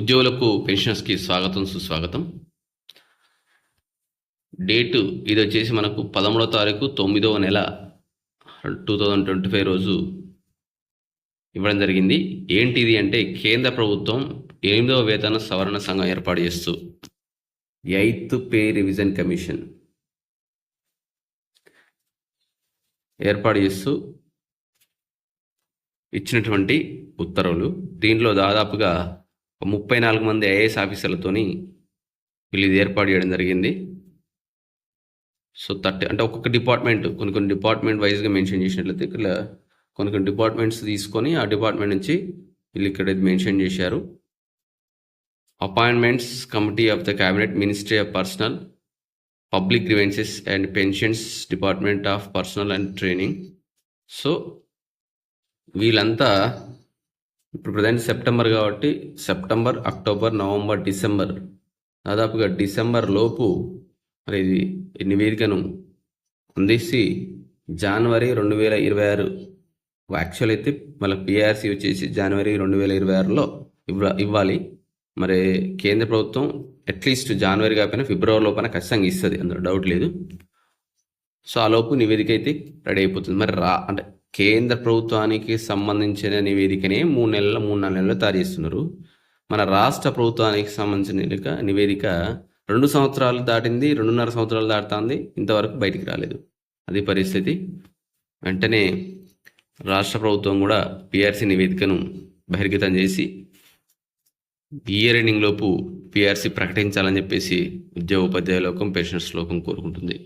ఉద్యోగులకు పెన్షన్స్కి స్వాగతం సుస్వాగతం. డేటు ఇది వచ్చేసి మనకు పదమూడవ తారీఖు తొమ్మిదవ నెల టూ థౌజండ్ ట్వంటీ ఫైవ్ రోజు ఇవ్వడం జరిగింది. ఏంటిది అంటే కేంద్ర ప్రభుత్వం ఎనిమిదవ వేతన సవరణ సంఘం ఏర్పాటు చేస్తూ ఎయిత్ పే రివిజన్ కమిషన్ ఏర్పాటు చేస్తూ ఇచ్చినటువంటి ఉత్తర్వులు. దీనిలో దాదాపుగా ముప్పై నాలుగు మంది ఐఏఎస్ ఆఫీసర్లతోని వీళ్ళు ఇది ఏర్పాటు చేయడం జరిగింది. సో థర్టీ అంటే ఒక్కొక్క డిపార్ట్మెంట్ కొన్ని కొన్ని డిపార్ట్మెంట్ వైజ్గా మెన్షన్ చేసినట్లయితే ఇక్కడ కొన్ని కొన్ని డిపార్ట్మెంట్స్ తీసుకొని ఆ డిపార్ట్మెంట్ నుంచి వీళ్ళు ఇక్కడ ఇది మెన్షన్ చేశారు. Appointments committee of the cabinet ministry of personnel public grievances and pensions department of personnel and training. So వీళ్ళంతా ఇప్పుడు ప్రజెంట్ సెప్టెంబర్ కాబట్టి సెప్టెంబర్ అక్టోబర్ నవంబర్ డిసెంబర్ దాదాపుగా డిసెంబర్ లోపు మరి ఇది ఈ నివేదికను అందించి జనవరి రెండు వేల ఇరవై ఆరు. యాక్చువల్ అయితే మళ్ళీ పిఆర్సీ వచ్చేసి జనవరి రెండు వేల ఇరవై ఆరులో ఇవ్వ ఇవ్వాలి. మరి కేంద్ర ప్రభుత్వం అట్లీస్ట్ జనవరి కాకపోయినా ఫిబ్రవరి లోపల ఖచ్చితంగా ఇస్తుంది. అందులో డౌట్ లేదు. సో ఆ లోపు నివేదిక అయితే రెడీ అయిపోతుంది. మరి రా అంటే కేంద్ర ప్రభుత్వానికి సంబంధించిన నివేదికనే మూడు నెలల మూడు నాలుగు నెలలు తయారు చేస్తున్నారు. మన రాష్ట్ర ప్రభుత్వానికి సంబంధించిన నివేదిక నివేదిక రెండు సంవత్సరాలు దాటింది రెండున్నర సంవత్సరాలు దాటుతుంది ఇంతవరకు బయటికి రాలేదు. అది పరిస్థితి. వెంటనే రాష్ట్ర ప్రభుత్వం కూడా పిఆర్సీ నివేదికను బహిర్గతం చేసి ఇయర్ ఎండింగ్ లోపు పిఆర్సీ ప్రకటించాలని చెప్పేసి ఉద్యోగ ఉపాధ్యాయ లోకం పెన్షనర్స్ లోకం కోరుకుంటుంది.